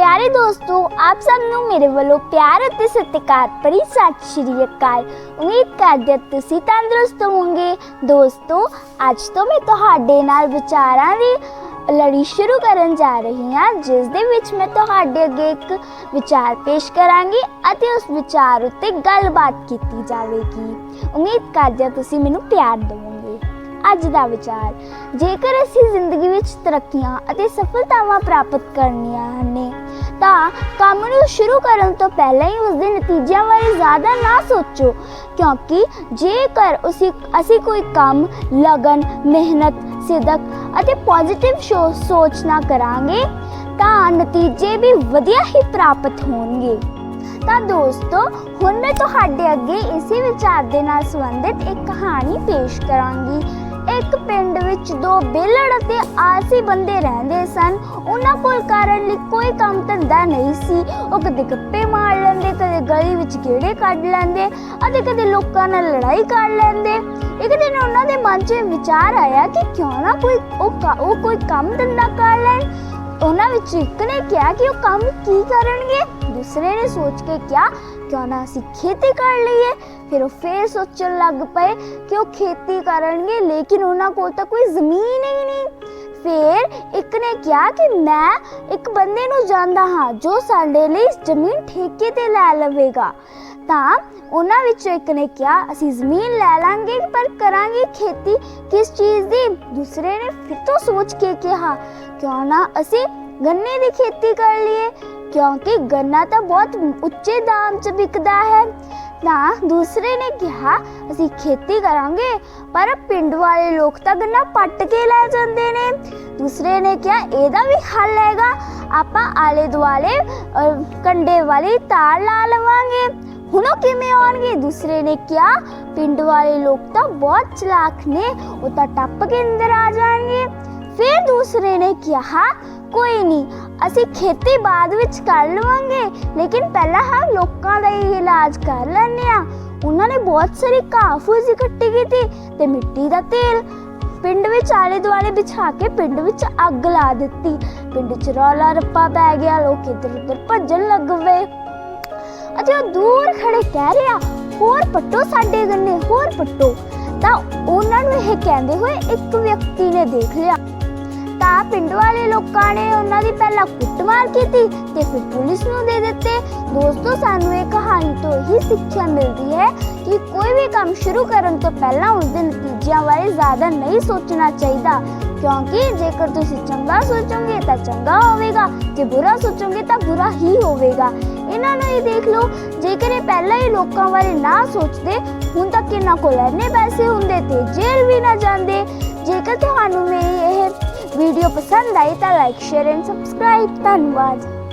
ਪਿਆਰੇ ਦੋਸਤੋ, ਆਪ ਸਭ ਨੂੰ ਮੇਰੇ ਵੱਲੋਂ ਪਿਆਰ ਅਤੇ ਸਤਿਕਾਰ ਭਰੀ ਸਤਿ ਸ਼੍ਰੀ ਅਕਾਲ। ਉਮੀਦ ਕਰਦੇ ਹਾਂ ਤੁਸੀਂ ਤੰਦਰੁਸਤ ਹੋਵੋਗੇ। ਦੋਸਤੋ, ਅੱਜ ਤੋਂ ਮੈਂ ਤੁਹਾਡੇ ਨਾਲ ਵਿਚਾਰਾਂ ਦੀ ਲੜੀ ਸ਼ੁਰੂ ਕਰਨ ਜਾ ਰਹੀ ਹਾਂ, ਜਿਸ ਦੇ ਵਿੱਚ ਮੈਂ ਤੁਹਾਡੇ ਅੱਗੇ ਇੱਕ ਵਿਚਾਰ ਪੇਸ਼ ਕਰਾਂਗੀ ਅਤੇ ਉਸ ਵਿਚਾਰ ਉੱਤੇ ਗੱਲਬਾਤ ਕੀਤੀ ਜਾਵੇਗੀ। ਉਮੀਦ ਕਰਦੇ ਹਾਂ ਤੁਸੀਂ ਮੈਨੂੰ ਪਿਆਰ ਦੇਵੋਗੇ। ਅੱਜ ਦਾ ਵਿਚਾਰ, ਜੇਕਰ ਅਸੀਂ ਜ਼ਿੰਦਗੀ ਵਿੱਚ ਤਰੱਕੀਆਂ ਅਤੇ ਸਫਲਤਾਵਾਂ ਪ੍ਰਾਪਤ ਕਰਨੀਆਂ ਹਨ ਤਾਂ ਕੰਮ ਨੂੰ ਸ਼ੁਰੂ ਕਰਨ ਤੋਂ ਪਹਿਲਾਂ ਹੀ ਉਸ ਦੇ ਨਤੀਜਿਆਂ ਬਾਰੇ ਜ਼ਿਆਦਾ ਨਾ ਸੋਚੋ, ਕਿਉਂਕਿ ਜੇਕਰ ਅਸੀਂ ਅਸੀਂ ਕੋਈ ਕੰਮ, ਲਗਨ, ਮਿਹਨਤ, ਸਿਦਕ ਅਤੇ ਪੋਜ਼ਿਟਿਵ ਸੋਚ ਨਾ ਕਰਾਂਗੇ, ਤਾਂ ਨਤੀਜੇ ਵੀ ਵਧੀਆ ਹੀ ਪ੍ਰਾਪਤ ਹੋਣਗੇ। ਤਾਂ ਦੋਸਤੋ, ਹੁਣ ਮੈਂ ਤੁਹਾਡੇ ਅੱਗੇ ਇਸੇ ਵਿਚਾਰ ਦੇ ਨਾਲ ਸੰਬੰਧਿਤ ਇੱਕ ਕਹਾਣੀ ਪੇਸ਼ ਕਰਾਂਗੀ। ਇੱਕ ਵਿੱਚ ਦੋ ਬੇਲੜ ਅਤੇ ਆਲਸੀ ਬੰਦੇ ਰਹਿੰਦੇ ਸਨ। ਉਹਨਾਂ ਕੋਲ ਕਰਨ ਲਈ ਕੋਈ ਕੰਮ ਧੰਦਾ ਨਹੀਂ ਸੀ। ਉਹ ਕਦੇ ਗੱਪੇ ਮਾਰ ਲੈਂਦੇ, ਕਦੇ ਗਲੀ ਵਿੱਚ ਗੇੜੇ ਕੱਢ ਲੈਂਦੇ, ਅਤੇ ਕਦੇ ਲੋਕਾਂ ਨਾਲ ਲੜਾਈ ਕਰ ਲੈਂਦੇ। ਇੱਕ ਦਿਨ ਉਹਨਾਂ ਦੇ ਮਨ 'ਚ ਵਿਚਾਰ ਆਇਆ ਕਿ ਕਿਉਂ ਨਾ ਕੋਈ ਉਹ ਕ- ਉਹ ਕੋਈ ਕੰਮ ਧੰਦਾ ਕਰ ਲੈਣ। ਵਿੱਚ ਇੱਕ ਨੇ ਕਿਹਾ ਕਿ ਉਹ ਕੰਮ ਕੀ ਕਰਨਗੇ? ਦੂਸਰੇ ਨੇ ਸੋਚ ਕੇ ਕਿਹਾ, ਕਿਉਂ ਨਾ ਅਸੀਂ ਖੇਤੀ ਕਰ ਲਈਏ? ਫਿਰ ਉਹ ਫੇਰ ਸੋਚਣ ਲੱਗ ਪਏ ਕਿ ਉਹ ਖੇਤੀ ਕਰਨਗੇ, ਲੇਕਿਨ ਉਹਨਾਂ ਕੋਲ ਤਾਂ ਕੋਈ ਜ਼ਮੀਨ ਹੀ ਨਹੀਂ। ਫਿਰ ਇੱਕ ਨੇ ਕਿਹਾ ਕਿ ਮੈਂ ਇੱਕ ਬੰਦੇ ਨੂੰ ਜਾਣਦਾ ਹਾਂ, ਜੋ ਸਾਡੇ ਲਈ ਜ਼ਮੀਨ ਠੇਕੇ ਤੇ ਲੈ ਲਵੇਗਾ। ਤਾਂ ਉਹਨਾਂ ਵਿੱਚੋਂ ਇੱਕ ਨੇ ਕਿਹਾ, ਅਸੀਂ ਜ਼ਮੀਨ ਲੈ ਲਾਂਗੇ, ਪਰ ਕਰਾਂਗੇ ਖੇਤੀ। ਕਿਸ ਚੀਜ਼ ਦੀ? ਦੂਸਰੇ ਨੇ ਫਿਰ ਤੋਂ ਸੋਚ ਕੇ ਕਿਹਾ, ਕਿਉਂ ਨਾ ਅਸੀਂ ਗੰਨੇ ਦੀ ਖੇਤੀ ਕਰ ਲਈਏ ਕਿਉਂਕਿ ਗੰਨਾ ਤਾਂ ਬਹੁਤ ਉੱਚੇ ਦਾਮ 'ਚ ਵਿਕਦਾ ਹੈ ਤਾਂ ਦੂਸਰੇ ਨੇ ਕਿਹਾ ਅਸੀਂ ਖੇਤੀ ਕਰਾਂਗੇ ਪਰ ਪਿੰਡ ਵਾਲੇ ਲੋਕ ਤਾਂ ਗੰਨਾ ਪੱਟ ਕੇ ਲੈ ਜਾਂਦੇ ਨੇ ਦੂਸਰੇ ਨੇ ਕਿਹਾ ਇਹਦਾ ਵੀ ਹੱਲ ਹੈਗਾ ਆਪਾਂ ਆਲੇ ਦੁਆਲੇ ਅਹ, ਕੰਡੇ ਵਾਲੀ ਤਾਰ ਲਾ ਲਵਾਂਗੇ ਹੁਣ ਉਹ ਕਿਵੇਂ ਆਉਣਗੇ ਦੂਸਰੇ ਨੇ ਕਿਹਾ ਪਿੰਡ ਵਾਲੇ ਲੋਕ ਤਾਂ ਬਹੁਤ ਚਲਾਕ ਨੇ ਉਹ ਤਾਂ ਟੱਪ ਕੇ ਅੰਦਰ ਆ ਜਾਣਗੇ ਫਿਰ ਦੂਸਰੇ ਨੇ ਕਿਹਾ ਕੋਈ ਨਹੀਂ। ਅਸੀਂ ਖੇਤੀ ਬਾਅਦ ਵਿੱਚ ਕਰ ਲਵਾਂਗੇ। ਲੇਕਿਨ ਪਹਿਲਾਂ ਹਾਂ ਲੋਕਾਂ ਦਾ ਹੀ ਇਲਾਜ ਕਰ ਲੈਂਦੇ ਆ ਉਹਨਾਂ ਨੇ ਬਹੁਤ ਸਾਰੀ ਘਾਹ ਫੂਸ ਇਕੱਠੀ ਕੀਤੀ ਤੇ ਮਿੱਟੀ ਦਾ ਤੇਲ ਪਿੰਡ ਵਿੱਚ ਆਲੇ ਦੁਆਲੇ ਵਿਛਾ ਕੇ ਪਿੰਡ ਵਿੱਚ ਅੱਗ ਲਾ ਦਿੱਤੀ। ਪਿੰਡ 'ਚ ਰੌਲਾ ਰੱਪਾ ਪੈ ਗਿਆ, ਲੋਕ ਇੱਧਰ ਉੱਧਰ ਭੱਜਣ ਲੱਗ ਪਏ। ਅਤੇ ਉਹ ਦੂਰ ਖੜੇ ਕਹਿ ਰਿਹਾ, ਹੋਰ ਪੱਟੋ ਸਾਡੇ ਗੰਨੇ, ਹੋਰ ਪੱਟੋ। ਤਾਂ ਉਹਨਾਂ ਨੂੰ ਇਹ ਕਹਿੰਦੇ ਹੋਏ ਇੱਕ ਵਿਅਕਤੀ ਨੇ ਦੇਖ ਲਿਆ। ਤਾਂ ਪਿੰਡ ਵਾਲੇ ਲੋਕਾਂ ਨੇ ਉਹਨਾਂ ਦੀ ਪਹਿਲਾਂ ਕੁੱਟਮਾਰ ਕੀਤੀ ਤੇ ਫਿਰ ਪੁਲਿਸ ਨੂੰ ਦੇ ਦਿੱਤੇ। ਦੋਸਤੋ, ਸਾਨੂੰ ਇਹ ਕਹਾਣੀ ਤੋਂ ਹੀ ਸਿੱਖਿਆ ਮਿਲਦੀ ਹੈ ਕਿ ਕੋਈ ਵੀ ਕੰਮ ਸ਼ੁਰੂ ਕਰਨ ਤੋਂ ਪਹਿਲਾਂ ਉਸ ਦੇ ਨਤੀਜਿਆਂ ਬਾਰੇ ਜ਼ਿਆਦਾ ਨਹੀਂ ਸੋਚਣਾ ਚਾਹੀਦਾ। ਕਿਉਂਕਿ ਜੇਕਰ ਤੁਸੀਂ ਚੰਗਾ ਸੋਚੋਗੇ ਤਾਂ ਚੰਗਾ ਹੋਵੇਗਾ, ਜੇ ਬੁਰਾ ਸੋਚੋਗੇ ਤਾਂ ਬੁਰਾ ਹੀ ਹੋਵੇਗਾ। ਇਹਨਾਂ ਨੂੰ ਹੀ ਦੇਖ ਲਓ, ਜੇਕਰ ਇਹ ਪਹਿਲਾਂ ਹੀ ਲੋਕਾਂ ਬਾਰੇ ਨਾ ਸੋਚਦੇ, ਹੁਣ ਤੱਕ ਇਹਨਾਂ ਕੋਲ ਇੰਨੇ ਪੈਸੇ ਹੁੰਦੇ ਤੇ ਜੇਲ੍ਹ ਵੀ ਨਾ ਜਾਂਦੇ। ਜੇਕਰ ਤੁਹਾਨੂੰ ਮੇਰੀ ਵੀਡੀਓ ਪਸੰਦ ਆਈ ਤਾਂ ਲਾਈਕ ਸ਼ੇਅਰ ਐਂਡ ਸਬਸਕ੍ਰਾਈਬ ਧੰਨਵਾਦ।